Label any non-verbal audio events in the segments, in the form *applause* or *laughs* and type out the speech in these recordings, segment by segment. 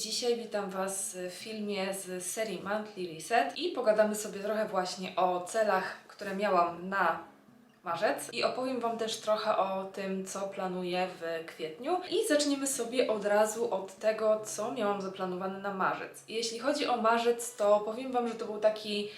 Dzisiaj witam Was w filmie z serii Monthly Reset i pogadamy sobie trochę właśnie o celach, które miałam na marzec i opowiem Wam też trochę o tym, co planuję w kwietniu i zaczniemy sobie od razu od tego, co miałam zaplanowane na marzec. Jeśli chodzi o marzec, to powiem Wam, że to był taki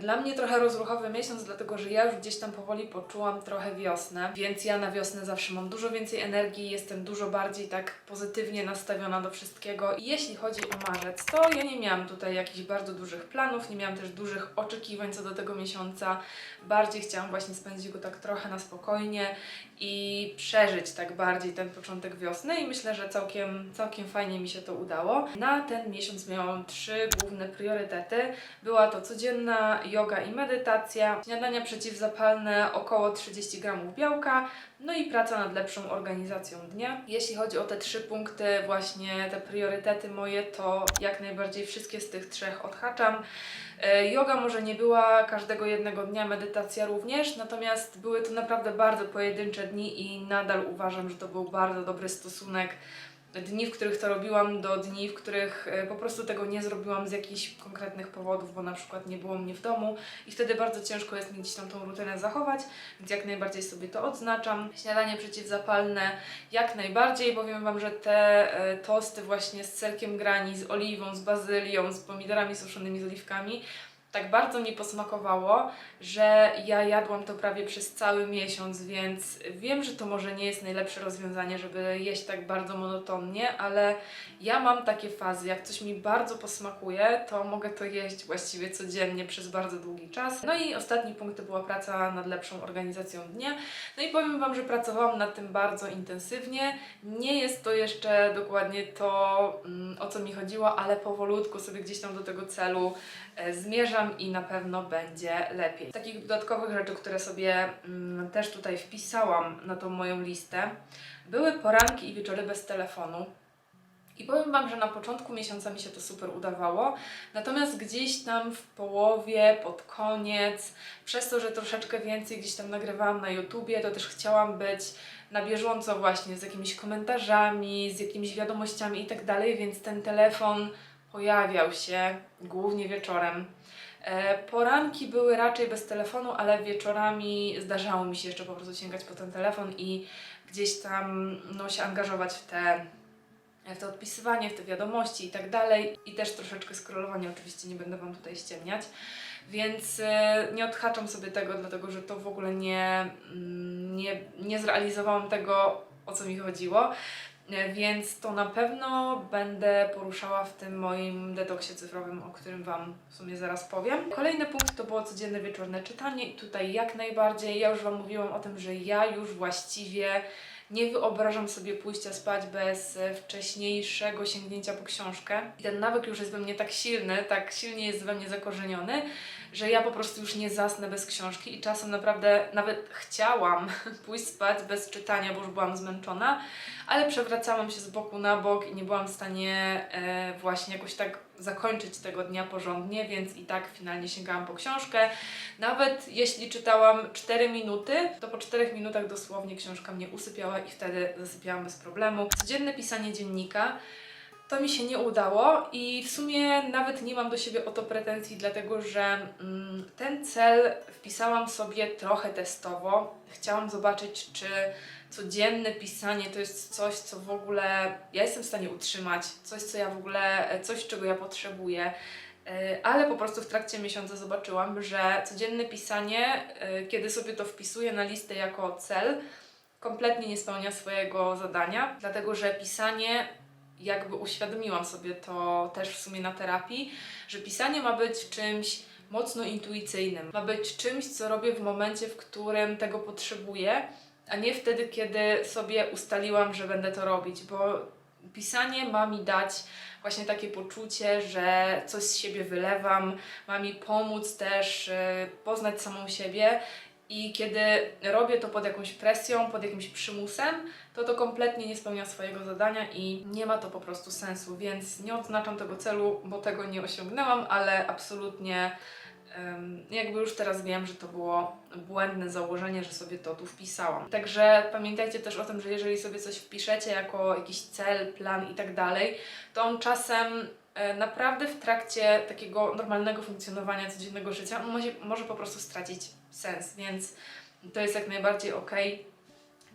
Dla mnie trochę rozruchowy miesiąc, dlatego że ja już gdzieś tam powoli poczułam trochę wiosnę, więc ja na wiosnę zawsze mam dużo więcej energii, jestem dużo bardziej tak pozytywnie nastawiona do wszystkiego. I jeśli chodzi o marzec, to ja nie miałam tutaj jakichś bardzo dużych planów, nie miałam też dużych oczekiwań co do tego miesiąca. Bardziej chciałam właśnie spędzić go tak trochę na spokojnie i przeżyć tak bardziej ten początek wiosny i myślę, że całkiem, całkiem fajnie mi się to udało. Na ten miesiąc miałam trzy główne priorytety. Była to codzienna yoga i medytacja, śniadania przeciwzapalne około 30 gramów białka, no i praca nad lepszą organizacją dnia. Jeśli chodzi o te trzy punkty, właśnie te priorytety moje, to jak najbardziej wszystkie z tych trzech odhaczam. E, Yoga może nie była każdego jednego dnia, medytacja również, natomiast były to naprawdę bardzo pojedyncze dni i nadal uważam, że to był bardzo dobry stosunek dni, w których to robiłam, do dni, w których e, po prostu tego nie zrobiłam z jakichś konkretnych powodów, bo na przykład nie było mnie w domu i wtedy bardzo ciężko jest mi gdzieś tam tą rutynę zachować, więc jak najbardziej sobie to odznaczam. Śniadanie przeciwzapalne jak najbardziej, powiem Wam, że te e, tosty właśnie z serkiem grani, z oliwą, z bazylią, z pomidorami suszonymi, z oliwkami, tak bardzo mi posmakowało, że ja jadłam to prawie przez cały miesiąc, więc wiem, że to może nie jest najlepsze rozwiązanie, żeby jeść tak bardzo monotonnie, ale ja mam takie fazy, jak coś mi bardzo posmakuje, to mogę to jeść właściwie codziennie przez bardzo długi czas. No i ostatni punkt to była praca nad lepszą organizacją dnia. No i powiem Wam, że pracowałam nad tym bardzo intensywnie. Nie jest to jeszcze dokładnie to, mm, o co mi chodziło, ale powolutku sobie gdzieś tam do tego celu zmierzam i na pewno będzie lepiej. Z takich dodatkowych rzeczy, które sobie mm, też tutaj wpisałam na tą moją listę, były poranki i wieczory bez telefonu. I powiem Wam, że na początku miesiąca mi się to super udawało, natomiast gdzieś tam w połowie, pod koniec, przez to, że troszeczkę więcej gdzieś tam nagrywałam na YouTubie, to też chciałam być na bieżąco właśnie z jakimiś komentarzami, z jakimiś wiadomościami i tak dalej, więc ten telefon pojawiał się głównie wieczorem. E, Poranki były raczej bez telefonu, ale wieczorami zdarzało mi się jeszcze po prostu sięgać po ten telefon i gdzieś tam no, się angażować w te, w to odpisywanie, w te wiadomości i tak dalej. I też troszeczkę scrollowanie, oczywiście nie będę Wam tutaj ściemniać. Więc e, nie odhaczam sobie tego, dlatego że to w ogóle nie, mm, nie, nie zrealizowałam tego, o co mi chodziło. E, Więc to na pewno będę poruszała w tym moim detoksie cyfrowym, o którym Wam w sumie zaraz powiem. Kolejny punkt to było codzienne wieczorne czytanie i tutaj jak najbardziej, ja już Wam mówiłam o tym, że ja już właściwie nie wyobrażam sobie pójścia spać bez e, wcześniejszego sięgnięcia po książkę. I ten nawyk już jest we mnie tak silny, tak silnie jest we mnie zakorzeniony, że ja po prostu już nie zasnę bez książki i czasem naprawdę nawet chciałam *laughs* pójść spać bez czytania, bo już byłam zmęczona, ale przewracałam się z boku na bok i nie byłam w stanie e, właśnie jakoś tak zakończyć tego dnia porządnie, więc i tak finalnie sięgałam po książkę. Nawet jeśli czytałam 4 minuty, to po 4 minutach dosłownie książka mnie usypiała i wtedy zasypiałam bez problemu. Codzienne pisanie dziennika. To mi się nie udało i w sumie nawet nie mam do siebie o to pretensji, dlatego że mm, ten cel wpisałam sobie trochę testowo. Chciałam zobaczyć, czy codzienne pisanie to jest coś, co w ogóle ja jestem w stanie utrzymać, coś, co ja w ogóle, coś, czego ja potrzebuję. E, Ale po prostu w trakcie miesiąca zobaczyłam, że codzienne pisanie, e, kiedy sobie to wpisuję na listę jako cel, kompletnie nie spełnia swojego zadania, dlatego że pisanie jakby uświadomiłam sobie to też w sumie na terapii, że pisanie ma być czymś mocno intuicyjnym. Ma być czymś, co robię w momencie, w którym tego potrzebuję, a nie wtedy, kiedy sobie ustaliłam, że będę to robić, bo pisanie ma mi dać właśnie takie poczucie, że coś z siebie wylewam, ma mi pomóc też e, poznać samą siebie i kiedy robię to pod jakąś presją, pod jakimś przymusem, to to kompletnie nie spełnia swojego zadania i nie ma to po prostu sensu, więc nie odznaczam tego celu, bo tego nie osiągnęłam, ale absolutnie Jakby już teraz wiem, że to było błędne założenie, że sobie to tu wpisałam. Także pamiętajcie też o tym, że jeżeli sobie coś wpiszecie jako jakiś cel, plan i tak dalej, to on czasem e, naprawdę w trakcie takiego normalnego funkcjonowania codziennego życia może, może po prostu stracić sens, więc to jest jak najbardziej okej.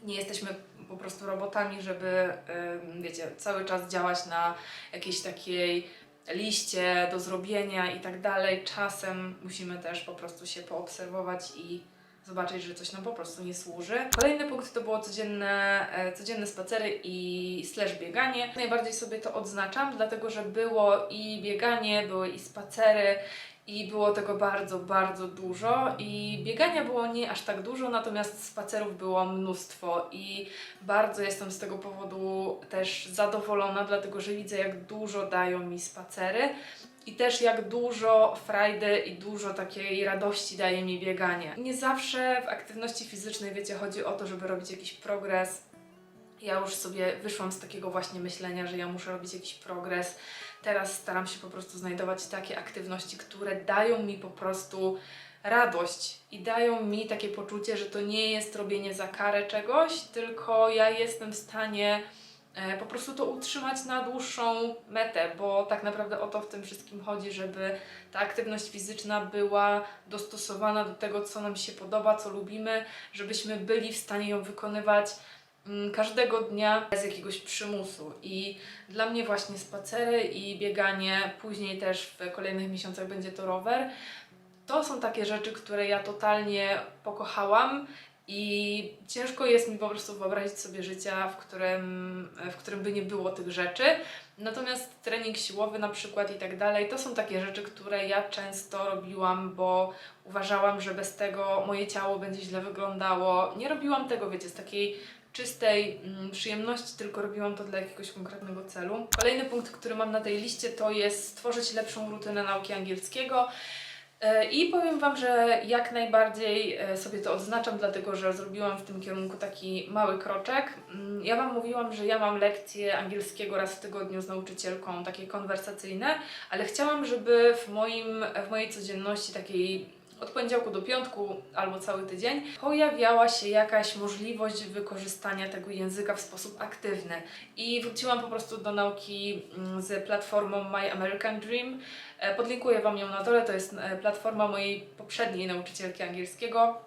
Nie jesteśmy po prostu robotami, żeby, wiecie, cały czas działać na jakiejś takiej liście do zrobienia i tak dalej. Czasem musimy też po prostu się poobserwować i zobaczyć, że coś nam po prostu nie służy. Kolejny punkt to było codzienne, e, codzienne spacery i slash bieganie. Najbardziej sobie to odznaczam, dlatego że było i bieganie, były i spacery, i było tego bardzo, bardzo dużo. I biegania było nie aż tak dużo, natomiast spacerów było mnóstwo. I bardzo jestem z tego powodu też zadowolona, dlatego że widzę, jak dużo dają mi spacery. I też jak dużo frajdy i dużo takiej radości daje mi bieganie. Nie zawsze w aktywności fizycznej, wiecie, chodzi o to, żeby robić jakiś progres. Ja już sobie wyszłam z takiego właśnie myślenia, że ja muszę robić jakiś progres. Teraz staram się po prostu znajdować takie aktywności, które dają mi po prostu radość i dają mi takie poczucie, że to nie jest robienie za karę czegoś, tylko ja jestem w stanie e, po prostu to utrzymać na dłuższą metę, bo tak naprawdę o to w tym wszystkim chodzi, żeby ta aktywność fizyczna była dostosowana do tego, co nam się podoba, co lubimy, żebyśmy byli w stanie ją wykonywać każdego dnia bez jakiegoś przymusu. I dla mnie właśnie spacery i bieganie, później też w kolejnych miesiącach będzie to rower, to są takie rzeczy, które ja totalnie pokochałam i ciężko jest mi po prostu wyobrazić sobie życia, w którym, w którym by nie było tych rzeczy. Natomiast trening siłowy na przykład i tak dalej, to są takie rzeczy, które ja często robiłam, bo uważałam, że bez tego moje ciało będzie źle wyglądało. Nie robiłam tego, wiecie, z takiej czystej mm, przyjemności, tylko robiłam to dla jakiegoś konkretnego celu. Kolejny punkt, który mam na tej liście, to jest stworzyć lepszą rutynę nauki angielskiego. E, I powiem Wam, że jak najbardziej e, sobie to odznaczam, dlatego że zrobiłam w tym kierunku taki mały kroczek. Mm, Ja Wam mówiłam, że ja mam lekcje angielskiego raz w tygodniu z nauczycielką, takie konwersacyjne, ale chciałam, żeby w, moim, w mojej codzienności takiej od poniedziałku do piątku albo cały tydzień pojawiała się jakaś możliwość wykorzystania tego języka w sposób aktywny. I wróciłam po prostu do nauki mm, z platformą My American Dream. E, Podlinkuję Wam ją na dole, to jest e, platforma mojej poprzedniej nauczycielki angielskiego,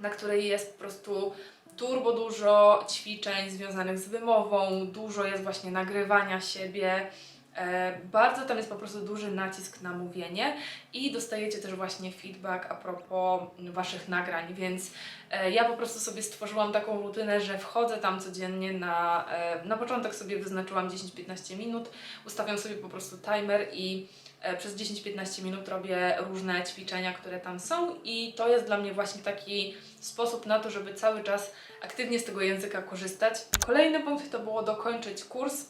na której jest po prostu turbo dużo ćwiczeń związanych z wymową, dużo jest właśnie nagrywania siebie. E, Bardzo tam jest po prostu duży nacisk na mówienie i dostajecie też właśnie feedback a propos Waszych nagrań, więc e, ja po prostu sobie stworzyłam taką rutynę, że wchodzę tam codziennie na, e, na początek sobie wyznaczyłam 10-15 minut, ustawiam sobie po prostu timer i przez 10-15 minut robię różne ćwiczenia, które tam są i to jest dla mnie właśnie taki sposób na to, żeby cały czas aktywnie z tego języka korzystać. Kolejny punkt to było dokończyć kurs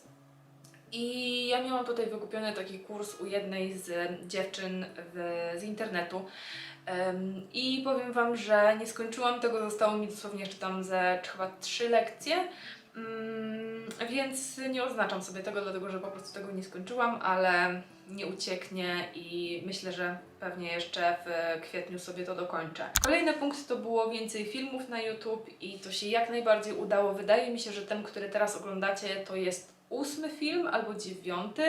i ja miałam tutaj wykupiony taki kurs u jednej z dziewczyn w, z internetu. Em, I powiem Wam, że nie skończyłam tego, zostało mi dosłownie jeszcze tam ze chyba trzy lekcje. Mm, więc nie oznaczam sobie tego, dlatego że po prostu tego nie skończyłam, ale nie ucieknie i myślę, że pewnie jeszcze w kwietniu sobie to dokończę. Kolejny punkt to było więcej filmów na YouTube i to się jak najbardziej udało. Wydaje mi się, że ten, który teraz oglądacie, to jest ósmy film albo dziewiąty.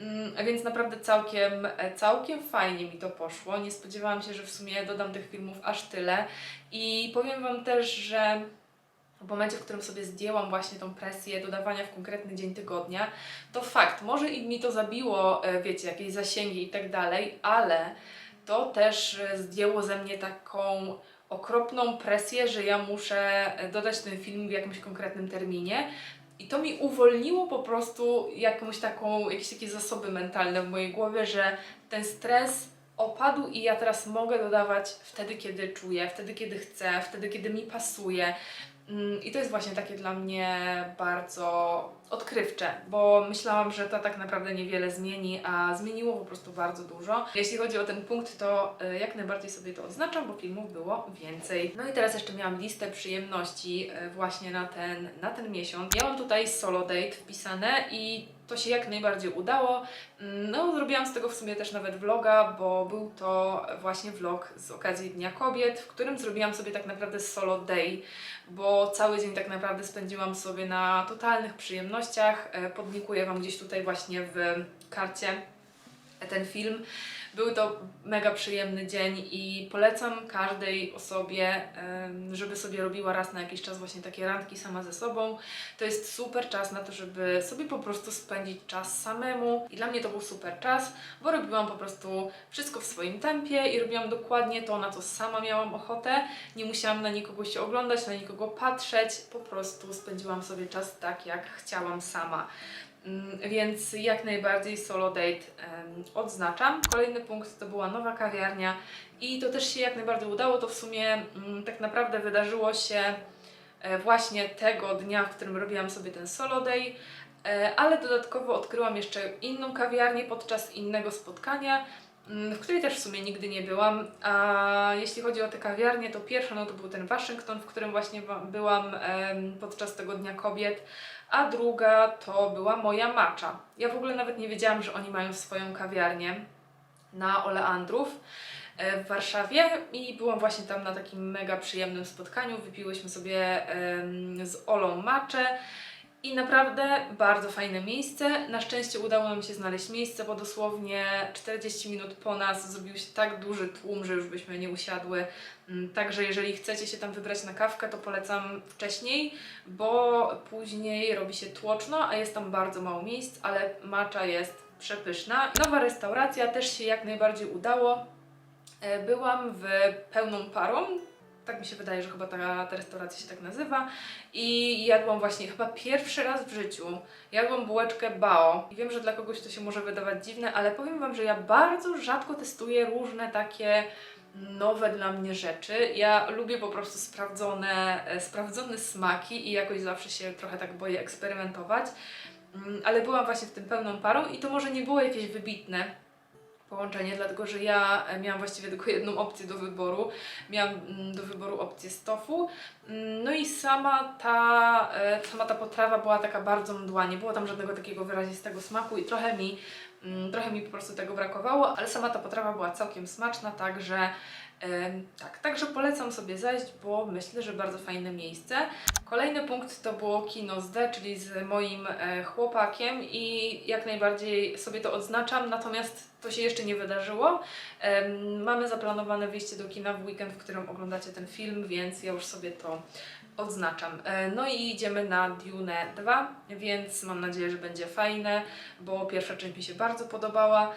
Mm, Więc naprawdę całkiem, całkiem fajnie mi to poszło. Nie spodziewałam się, że w sumie dodam tych filmów aż tyle. I powiem Wam też, że w momencie, w którym sobie zdjęłam właśnie tą presję dodawania w konkretny dzień tygodnia, to fakt, może i mi to zabiło, e, wiecie, jakieś zasięgi i tak dalej, ale to też e, zdjęło ze mnie taką okropną presję, że ja muszę e, dodać ten film w jakimś konkretnym terminie. I to mi uwolniło po prostu jakąś taką, jakieś takie zasoby mentalne w mojej głowie, że ten stres opadł i ja teraz mogę dodawać wtedy, kiedy czuję, wtedy, kiedy chcę, wtedy, kiedy mi pasuje. Mm, I to jest właśnie takie dla mnie bardzo odkrywcze, bo myślałam, że to tak naprawdę niewiele zmieni, a zmieniło po prostu bardzo dużo. Jeśli chodzi o ten punkt, to y, jak najbardziej sobie to odznaczam, bo filmów było więcej. No i teraz jeszcze miałam listę przyjemności y, właśnie na ten, na ten miesiąc. Miałam tutaj solo date wpisane i to się jak najbardziej udało. Mm, No, zrobiłam z tego w sumie też nawet vloga, bo był to właśnie vlog z okazji Dnia Kobiet, w którym zrobiłam sobie tak naprawdę solo day, bo cały dzień tak naprawdę spędziłam sobie na totalnych przyjemnościach. E, Podlikuję Wam gdzieś tutaj właśnie w karcie ten film. Był to mega przyjemny dzień i polecam każdej osobie, żeby sobie robiła raz na jakiś czas właśnie takie randki sama ze sobą. To jest super czas na to, żeby sobie po prostu spędzić czas samemu. I dla mnie to był super czas, bo robiłam po prostu wszystko w swoim tempie i robiłam dokładnie to, na co sama miałam ochotę. Nie musiałam na nikogo się oglądać, na nikogo patrzeć, po prostu spędziłam sobie czas tak, jak chciałam sama. Mm, Więc jak najbardziej solo date odznaczam. Kolejny punkt to była nowa kawiarnia i to też się jak najbardziej udało. To w sumie mm, tak naprawdę wydarzyło się e, właśnie tego dnia, w którym robiłam sobie ten solo day, e, ale dodatkowo odkryłam jeszcze inną kawiarnię podczas innego spotkania, mm, w której też w sumie nigdy nie byłam. A jeśli chodzi o te kawiarnie, to pierwsza no to był ten Waszyngton, w którym właśnie byłam podczas tego Dnia Kobiet, a druga to była moja macza. Ja w ogóle nawet nie wiedziałam, że oni mają swoją kawiarnię na Oleandrów e, w Warszawie i byłam właśnie tam na takim mega przyjemnym spotkaniu. Wypiłyśmy sobie z Olą maczę i naprawdę bardzo fajne miejsce. Na szczęście udało nam się znaleźć miejsce, bo dosłownie 40 minut po nas zrobił się tak duży tłum, że już byśmy nie usiadły. Mm, Także jeżeli chcecie się tam wybrać na kawkę, to polecam wcześniej, bo później robi się tłoczno, a jest tam bardzo mało miejsc, ale macza jest przepyszna. Nowa restauracja też się jak najbardziej udało. E, Byłam w pełną parą, tak mi się wydaje, że chyba ta, ta restauracja się tak nazywa. I jadłam właśnie chyba pierwszy raz w życiu. Jadłam bułeczkę bao. I wiem, że dla kogoś to się może wydawać dziwne, ale powiem Wam, że ja bardzo rzadko testuję różne takie nowe dla mnie rzeczy. Ja lubię po prostu sprawdzone, e, sprawdzone smaki i jakoś zawsze się trochę tak boję eksperymentować. Mm, Ale byłam właśnie w tym pełną parą i to może nie było jakieś wybitne połączenie, dlatego że ja e, miałam właściwie tylko jedną opcję do wyboru. Miałam mm, do wyboru opcję z tofu. Mm, No i sama ta, e, sama ta potrawa była taka bardzo mdła, nie było tam żadnego takiego wyrazistego smaku i trochę mi, mm, trochę mi po prostu tego brakowało, ale sama ta potrawa była całkiem smaczna, także tak, także polecam sobie zajść, bo myślę, że bardzo fajne miejsce. Kolejny punkt to było kino z D, czyli z moim e, chłopakiem i jak najbardziej sobie to odznaczam, natomiast to się jeszcze nie wydarzyło. Mamy zaplanowane wyjście do kina w weekend, w którym oglądacie ten film, więc ja już sobie to odznaczam. E, No i idziemy na Dune 2, więc mam nadzieję, że będzie fajne, bo pierwsza część mi się bardzo podobała.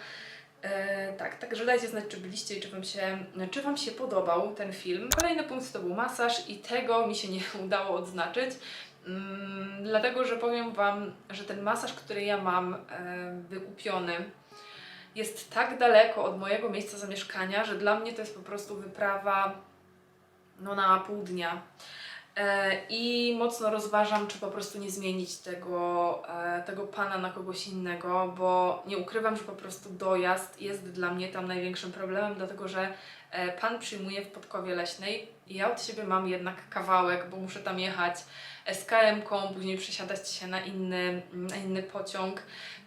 E, tak, także dajcie znać, czy byliście i czy wam, się, czy wam się podobał ten film. Kolejny punkt to był masaż i tego mi się nie *laughs* udało odznaczyć. Mm, dlatego, że powiem Wam, że ten masaż, który ja mam e, wykupiony, jest tak daleko od mojego miejsca zamieszkania, że dla mnie to jest po prostu wyprawa no, na pół dnia. E, I mocno rozważam, czy po prostu nie zmienić tego, e, tego pana na kogoś innego, bo nie ukrywam, że po prostu dojazd jest dla mnie tam największym problemem, dlatego że e, pan przyjmuje w Podkowie Leśnej ja od siebie mam jednak kawałek, bo muszę tam jechać SKM-ką, później przesiadać się na inny, na inny pociąg,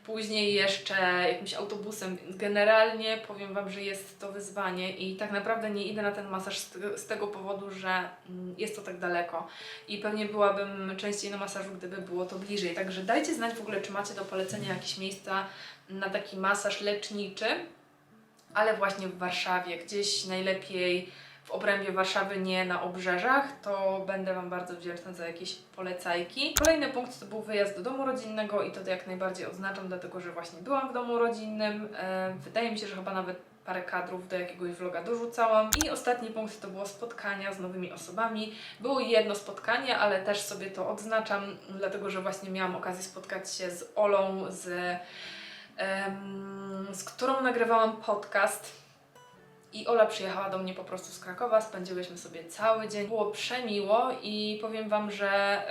później jeszcze jakimś autobusem. Generalnie powiem Wam, że jest to wyzwanie i tak naprawdę nie idę na ten masaż z, tego- z tego powodu, że mm, jest to tak daleko i pewnie byłabym częściej na masażu, gdyby było to bliżej. Także dajcie znać w ogóle, czy macie do polecenia jakieś miejsca na taki masaż leczniczy, ale właśnie w Warszawie, gdzieś najlepiej w obrębie Warszawy, nie na obrzeżach, to będę Wam bardzo wdzięczna za jakieś polecajki. Kolejny punkt to był wyjazd do domu rodzinnego i to jak najbardziej odznaczam, dlatego że właśnie byłam w domu rodzinnym. Wydaje mi się, że chyba nawet parę kadrów do jakiegoś vloga dorzucałam. I ostatni punkt to było spotkania z nowymi osobami. Było jedno spotkanie, ale też sobie to odznaczam, dlatego że właśnie miałam okazję spotkać się z Olą, z, em, z którą nagrywałam podcast. I Ola przyjechała do mnie po prostu z Krakowa, spędziłyśmy sobie cały dzień. Było przemiło i powiem Wam, że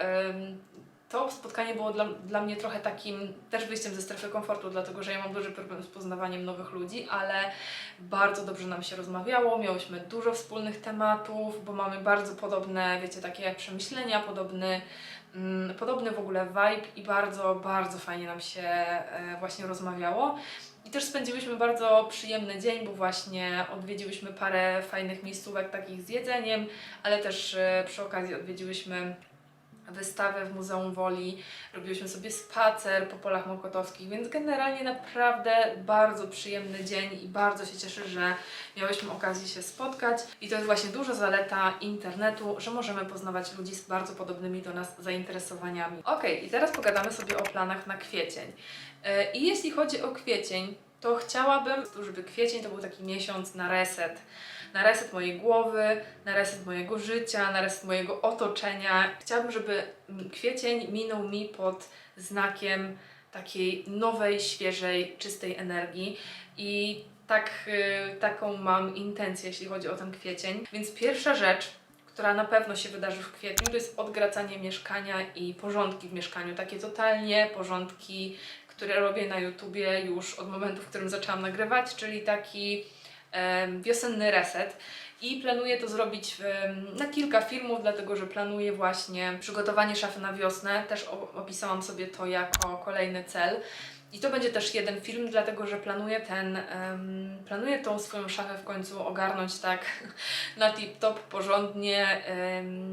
to spotkanie było dla, dla mnie trochę takim też wyjściem ze strefy komfortu, dlatego że ja mam duży problem z poznawaniem nowych ludzi, ale bardzo dobrze nam się rozmawiało, miałyśmy dużo wspólnych tematów, bo mamy bardzo podobne, wiecie, takie przemyślenia, podobny, mm, podobny w ogóle vibe i bardzo, bardzo fajnie nam się e, właśnie rozmawiało. Też spędziłyśmy bardzo przyjemny dzień, bo właśnie odwiedziłyśmy parę fajnych miejscówek takich z jedzeniem, ale też e, przy okazji odwiedziłyśmy wystawę w Muzeum Woli, robiłyśmy sobie spacer po polach mokotowskich, więc generalnie naprawdę bardzo przyjemny dzień i bardzo się cieszę, że miałyśmy okazję się spotkać. I to jest właśnie duża zaleta internetu, że możemy poznawać ludzi z bardzo podobnymi do nas zainteresowaniami. Ok, i teraz pogadamy sobie o planach na kwiecień. E, I jeśli chodzi o kwiecień, to chciałabym, żeby kwiecień to był taki miesiąc na reset. Na reset mojej głowy, na reset mojego życia, na reset mojego otoczenia. Chciałabym, żeby kwiecień minął mi pod znakiem takiej nowej, świeżej, czystej energii. I tak, y, taką mam intencję, jeśli chodzi o ten kwiecień. Więc pierwsza rzecz, która na pewno się wydarzy w kwietniu, to jest odgracanie mieszkania i porządki w mieszkaniu. Takie totalnie porządki, które robię na YouTubie już od momentu, w którym zaczęłam nagrywać, czyli taki wiosenny reset. I planuję to zrobić na kilka filmów, dlatego że planuję właśnie przygotowanie szafy na wiosnę. Też opisałam sobie to jako kolejny cel. I to będzie też jeden film, dlatego że planuję ten, planuję tą swoją szafę w końcu ogarnąć tak *laughs* na tip-top, porządnie,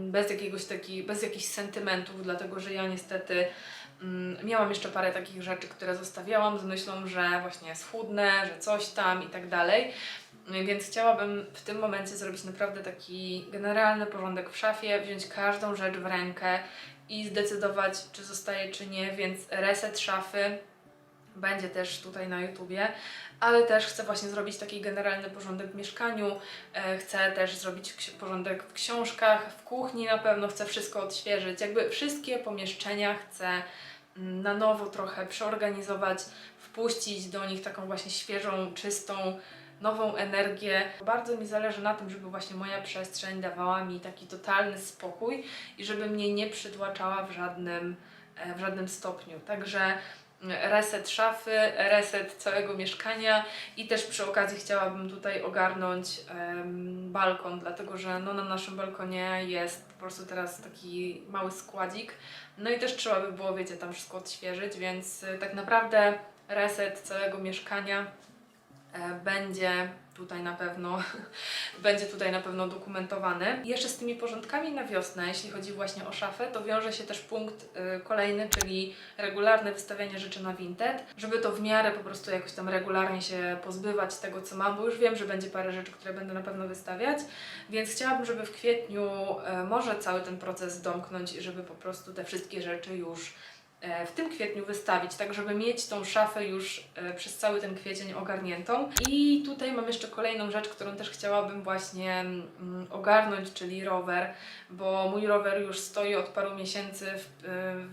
bez jakiegoś taki, bez jakichś sentymentów, dlatego że ja niestety miałam jeszcze parę takich rzeczy, które zostawiałam z myślą, że właśnie schudnę, że coś tam i tak dalej. Więc chciałabym w tym momencie zrobić naprawdę taki generalny porządek w szafie, wziąć każdą rzecz w rękę i zdecydować, czy zostaje, czy nie, więc reset szafy będzie też tutaj na YouTubie, ale też chcę właśnie zrobić taki generalny porządek w mieszkaniu, e, chcę też zrobić porządek w książkach, w kuchni na pewno chcę wszystko odświeżyć, jakby wszystkie pomieszczenia chcę mm, na nowo trochę przeorganizować, wpuścić do nich taką właśnie świeżą, czystą, nową energię. Bardzo mi zależy na tym, żeby właśnie moja przestrzeń dawała mi taki totalny spokój i żeby mnie nie przytłaczała w żadnym, e, w żadnym stopniu. Także reset szafy, reset całego mieszkania i też przy okazji chciałabym tutaj ogarnąć em, balkon, dlatego że no, na naszym balkonie jest po prostu teraz taki mały składzik. No i też trzeba by było, wiecie, tam wszystko odświeżyć, więc y, tak naprawdę reset całego mieszkania e, będzie tutaj na pewno *laughs* będzie tutaj na pewno dokumentowany. Jeszcze z tymi porządkami na wiosnę, jeśli chodzi właśnie o szafę, to wiąże się też punkt y, kolejny, czyli regularne wystawianie rzeczy na Vinted, żeby to w miarę po prostu jakoś tam regularnie się pozbywać tego, co mam, bo już wiem, że będzie parę rzeczy, które będę na pewno wystawiać, więc chciałabym, żeby w kwietniu e, może cały ten proces domknąć i żeby po prostu te wszystkie rzeczy już w tym kwietniu wystawić, tak żeby mieć tą szafę już e, przez cały ten kwiecień ogarniętą. I tutaj mam jeszcze kolejną rzecz, którą też chciałabym właśnie mm, ogarnąć, czyli rower, bo mój rower już stoi od paru miesięcy w,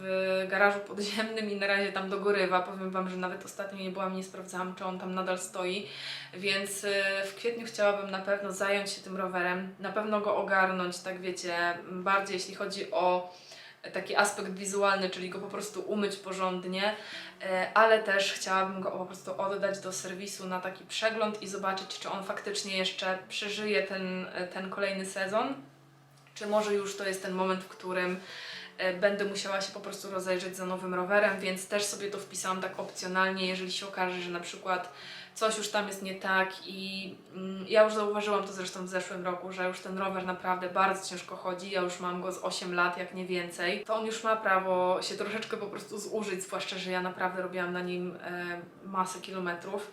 w garażu podziemnym i na razie tam dogorywa. Powiem Wam, że nawet ostatnio nie byłam, nie sprawdzałam, czy on tam nadal stoi, więc w kwietniu chciałabym na pewno zająć się tym rowerem, na pewno go ogarnąć, tak wiecie, bardziej jeśli chodzi o taki aspekt wizualny, czyli go po prostu umyć porządnie, e, ale też chciałabym go po prostu oddać do serwisu na taki przegląd i zobaczyć, czy on faktycznie jeszcze przeżyje ten, ten kolejny sezon, czy może już to jest ten moment, w którym e, będę musiała się po prostu rozejrzeć za nowym rowerem, więc też sobie to wpisałam tak opcjonalnie, jeżeli się okaże, że na przykład coś już tam jest nie tak i mm, ja już zauważyłam to zresztą w zeszłym roku, że już ten rower naprawdę bardzo ciężko chodzi, ja już mam go z 8 lat, jak nie więcej, to on już ma prawo się troszeczkę po prostu zużyć, zwłaszcza, że ja naprawdę robiłam na nim e, masę kilometrów.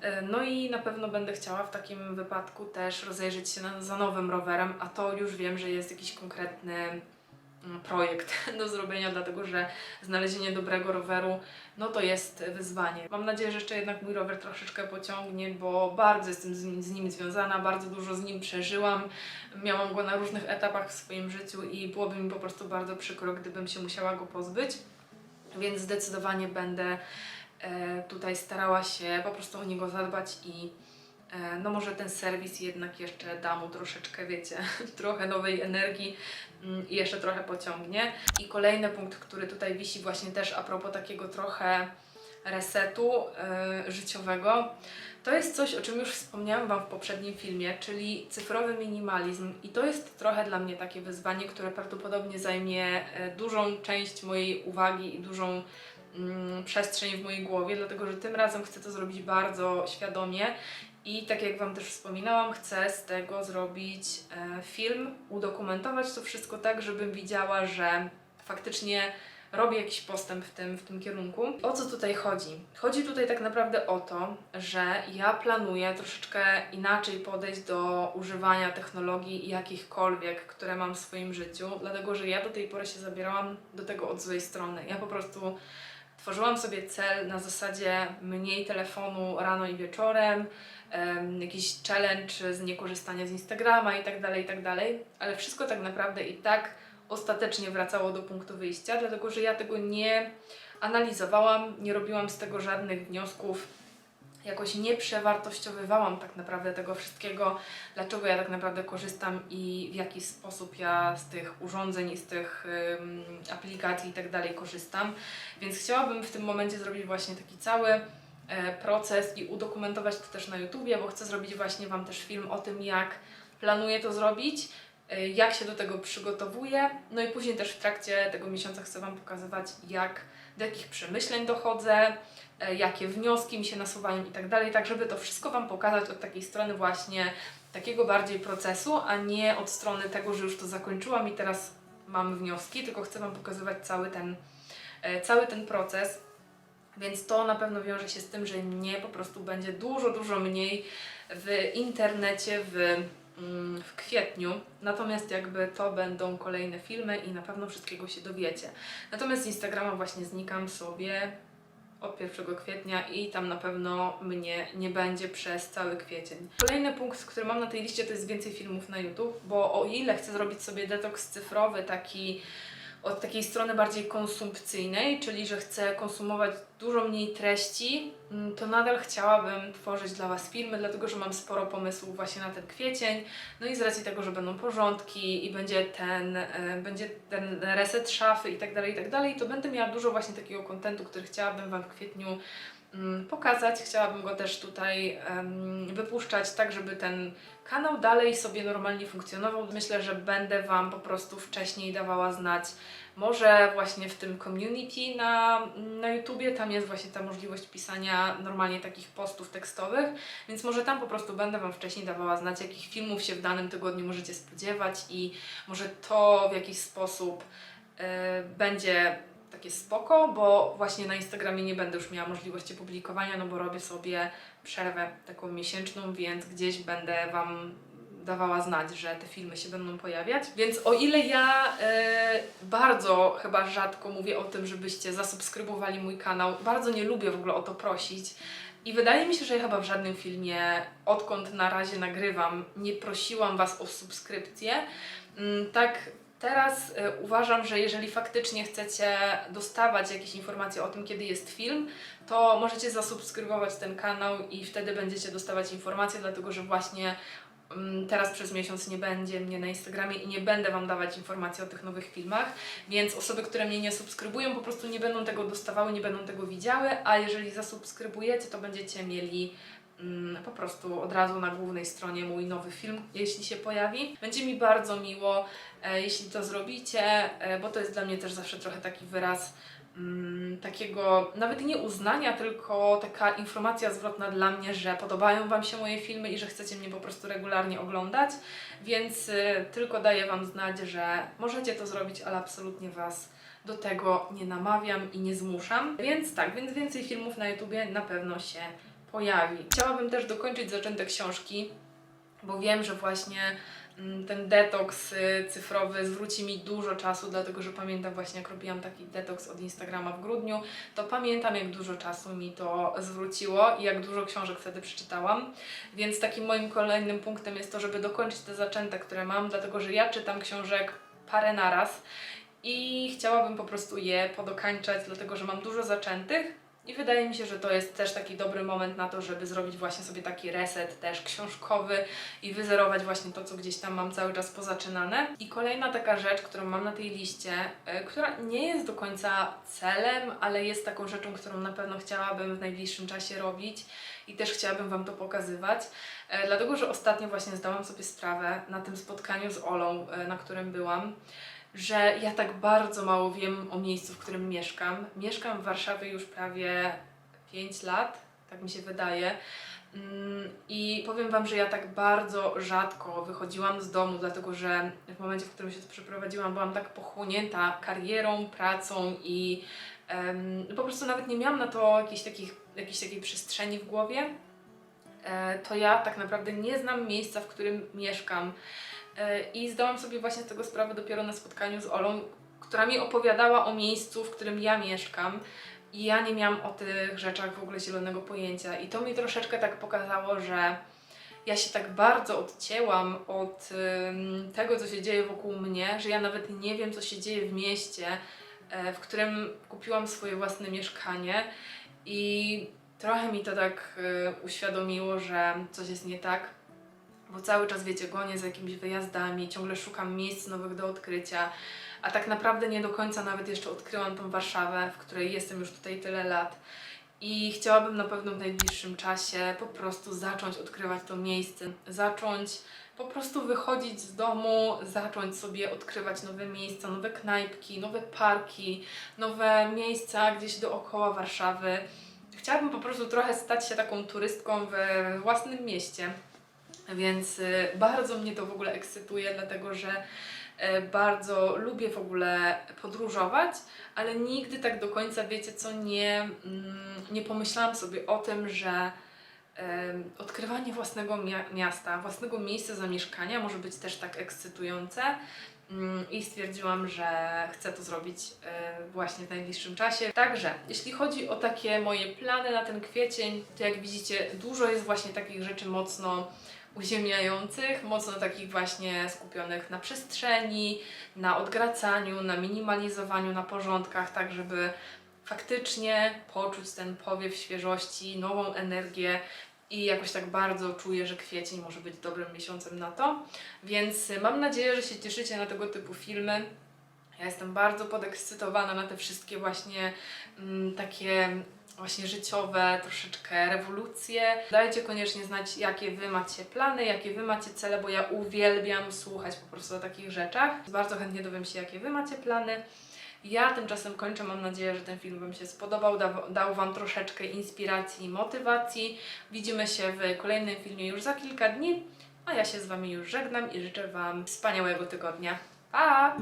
E, No i na pewno będę chciała w takim wypadku też rozejrzeć się na, za nowym rowerem, a to już wiem, że jest jakiś konkretny projekt *laughs* do zrobienia, dlatego że znalezienie dobrego roweru, no to jest wyzwanie. Mam nadzieję, że jeszcze jednak mój rower troszeczkę pociągnie, bo bardzo jestem z nim, z nim związana, bardzo dużo z nim przeżyłam. Miałam go na różnych etapach w swoim życiu i byłoby mi po prostu bardzo przykro, gdybym się musiała go pozbyć. Więc zdecydowanie będę e, tutaj starała się po prostu o niego zadbać i No może ten serwis jednak jeszcze da mu troszeczkę, wiecie, *laughs* trochę nowej energii mm, i jeszcze trochę pociągnie. I kolejny punkt, który tutaj wisi właśnie też a propos takiego trochę resetu e, życiowego, to jest coś, o czym już wspomniałam Wam w poprzednim filmie, czyli cyfrowy minimalizm. I to jest trochę dla mnie takie wyzwanie, które prawdopodobnie zajmie e, dużą część mojej uwagi i dużą mm, przestrzeń w mojej głowie, dlatego że tym razem chcę to zrobić bardzo świadomie. I tak jak Wam też wspominałam, chcę z tego zrobić e, film, udokumentować to wszystko tak, żebym widziała, że faktycznie robię jakiś postęp w tym, w tym kierunku. O co tutaj chodzi? Chodzi tutaj tak naprawdę o to, że ja planuję troszeczkę inaczej podejść do używania technologii jakichkolwiek, które mam w swoim życiu, dlatego że ja do tej pory się zabierałam do tego od złej strony. Ja po prostu tworzyłam sobie cel na zasadzie mniej telefonu rano i wieczorem, em, jakiś challenge z niekorzystania z Instagrama i tak dalej, i tak dalej, ale wszystko tak naprawdę i tak ostatecznie wracało do punktu wyjścia, dlatego że ja tego nie analizowałam, nie robiłam z tego żadnych wniosków, jakoś nie przewartościowywałam tak naprawdę tego wszystkiego, dlaczego ja tak naprawdę korzystam i w jaki sposób ja z tych urządzeń i z tych aplikacji i tak dalej korzystam. Więc chciałabym w tym momencie zrobić właśnie taki cały proces i udokumentować to też na YouTubie, bo chcę zrobić właśnie Wam też film o tym, jak planuję to zrobić, e, jak się do tego przygotowuję, no i później też w trakcie tego miesiąca chcę Wam pokazywać, jak, do jakich przemyśleń dochodzę, e, jakie wnioski mi się nasuwają i tak dalej, tak żeby to wszystko Wam pokazać od takiej strony właśnie takiego bardziej procesu, a nie od strony tego, że już to zakończyłam i teraz mam wnioski, tylko chcę Wam pokazywać cały ten, e, cały ten proces. Więc to na pewno wiąże się z tym, że mnie po prostu będzie dużo, dużo mniej w internecie w, mm, w kwietniu. Natomiast jakby to będą kolejne filmy i na pewno wszystkiego się dowiecie. Natomiast z Instagrama właśnie znikam sobie od 1 kwietnia i tam na pewno mnie nie będzie przez cały kwiecień. Kolejny punkt, który mam na tej liście to jest więcej filmów na YouTube, bo o ile chcę zrobić sobie detoks cyfrowy taki od takiej strony bardziej konsumpcyjnej, czyli że chcę konsumować dużo mniej treści, mm, to nadal chciałabym tworzyć dla Was filmy, dlatego że mam sporo pomysłów właśnie na ten kwiecień. No i z racji tego, że będą porządki i będzie ten, e, będzie ten reset szafy i tak dalej, i tak dalej, to będę miała dużo właśnie takiego kontentu, który chciałabym Wam w kwietniu pokazać. Chciałabym go też tutaj wypuszczać, tak żeby ten kanał dalej sobie normalnie funkcjonował. Myślę, że będę Wam po prostu wcześniej dawała znać, może właśnie w tym community na, na YouTubie, tam jest właśnie ta możliwość pisania normalnie takich postów tekstowych, więc może tam po prostu będę Wam wcześniej dawała znać, jakich filmów się w danym tygodniu możecie spodziewać i może to w jakiś sposób e, będzie takie spoko, bo właśnie na Instagramie nie będę już miała możliwości publikowania, no bo robię sobie przerwę taką miesięczną, więc gdzieś będę Wam dawała znać, że te filmy się będą pojawiać. Więc o ile ja e, bardzo chyba rzadko mówię o tym, żebyście zasubskrybowali mój kanał, bardzo nie lubię w ogóle o to prosić. I wydaje mi się, że ja chyba w żadnym filmie, odkąd na razie nagrywam, nie prosiłam Was o subskrypcję. Mm, Tak teraz e, uważam, że jeżeli faktycznie chcecie dostawać jakieś informacje o tym, kiedy jest film, to możecie zasubskrybować ten kanał i wtedy będziecie dostawać informacje, dlatego że właśnie mm, teraz przez miesiąc nie będzie mnie na Instagramie i nie będę Wam dawać informacji o tych nowych filmach, więc osoby, które mnie nie subskrybują, po prostu nie będą tego dostawały, nie będą tego widziały, a jeżeli zasubskrybujecie, to będziecie mieli po prostu od razu na głównej stronie mój nowy film, jeśli się pojawi. Będzie mi bardzo miło, e, jeśli to zrobicie, e, bo to jest dla mnie też zawsze trochę taki wyraz mm, takiego nawet nie uznania, tylko taka informacja zwrotna dla mnie, że podobają Wam się moje filmy i że chcecie mnie po prostu regularnie oglądać, więc y, tylko daję Wam znać, że możecie to zrobić, ale absolutnie Was do tego nie namawiam i nie zmuszam. Więc tak, więc więcej filmów na YouTubie na pewno się pojawi. Chciałabym też dokończyć zaczęte książki, bo wiem, że właśnie mm, ten detoks y, cyfrowy zwróci mi dużo czasu, dlatego że pamiętam właśnie jak robiłam taki detoks od Instagrama w grudniu, to pamiętam jak dużo czasu mi to zwróciło i jak dużo książek wtedy przeczytałam. Więc takim moim kolejnym punktem jest to, żeby dokończyć te zaczęte, które mam, dlatego że ja czytam książek parę naraz i chciałabym po prostu je podokańczać, dlatego że mam dużo zaczętych I wydaje mi się, że to jest też taki dobry moment na to, żeby zrobić właśnie sobie taki reset też książkowy i wyzerować właśnie to, co gdzieś tam mam cały czas pozaczynane. I kolejna taka rzecz, którą mam na tej liście, e, która nie jest do końca celem, ale jest taką rzeczą, którą na pewno chciałabym w najbliższym czasie robić i też chciałabym Wam to pokazywać, e, dlatego że ostatnio właśnie zdałam sobie sprawę na tym spotkaniu z Olą, e, na którym byłam, że ja tak bardzo mało wiem o miejscu, w którym mieszkam. Mieszkam w Warszawie już prawie 5 lat, tak mi się wydaje. Mm, I powiem Wam, że ja tak bardzo rzadko wychodziłam z domu, dlatego że w momencie, w którym się tu przeprowadziłam, byłam tak pochłonięta karierą, pracą i em, po prostu nawet nie miałam na to jakiejś, takich, jakiejś takiej przestrzeni w głowie. E, to ja tak naprawdę nie znam miejsca, w którym mieszkam. I zdałam sobie właśnie z tego sprawę dopiero na spotkaniu z Olą, która mi opowiadała o miejscu, w którym ja mieszkam. I ja nie miałam o tych rzeczach w ogóle zielonego pojęcia. I to mi troszeczkę tak pokazało, że ja się tak bardzo odcięłam od tego, co się dzieje wokół mnie, że ja nawet nie wiem, co się dzieje w mieście, e, w którym kupiłam swoje własne mieszkanie. I trochę mi to tak y, uświadomiło, że coś jest nie tak, bo cały czas, wiecie, gonię za jakimiś wyjazdami, ciągle szukam miejsc nowych do odkrycia, a tak naprawdę nie do końca nawet jeszcze odkryłam tą Warszawę, w której jestem już tutaj tyle lat. I chciałabym na pewno w najbliższym czasie po prostu zacząć odkrywać to miejsce, zacząć po prostu wychodzić z domu, zacząć sobie odkrywać nowe miejsca, nowe knajpki, nowe parki, nowe miejsca gdzieś dookoła Warszawy. Chciałabym po prostu trochę stać się taką turystką we własnym mieście. Więc y, bardzo mnie to w ogóle ekscytuje, dlatego że y, bardzo lubię w ogóle podróżować, ale nigdy tak do końca, wiecie co, nie, mm, nie pomyślałam sobie o tym, że odkrywanie własnego mia- miasta, własnego miejsca zamieszkania może być też tak ekscytujące. Mm, I stwierdziłam, że chcę to zrobić e, właśnie w najbliższym czasie. Także, jeśli chodzi o takie moje plany na ten kwiecień, to jak widzicie, dużo jest właśnie takich rzeczy mocno uziemiających, mocno takich właśnie skupionych na przestrzeni, na odgracaniu, na minimalizowaniu, na porządkach, tak żeby faktycznie poczuć ten powiew świeżości, nową energię i jakoś tak bardzo czuję, że kwiecień może być dobrym miesiącem na to. Więc y, mam nadzieję, że się cieszycie na tego typu filmy. Ja jestem bardzo podekscytowana na te wszystkie właśnie mm, takie właśnie życiowe, troszeczkę rewolucje. Dajcie koniecznie znać, jakie Wy macie plany, jakie Wy macie cele, bo ja uwielbiam słuchać po prostu o takich rzeczach. Bardzo chętnie dowiem się, jakie Wy macie plany. Ja tymczasem kończę. Mam nadzieję, że ten film Wam się spodobał, dał, dał Wam troszeczkę inspiracji i motywacji. Widzimy się w kolejnym filmie już za kilka dni, a ja się z Wami już żegnam i życzę Wam wspaniałego tygodnia. Pa!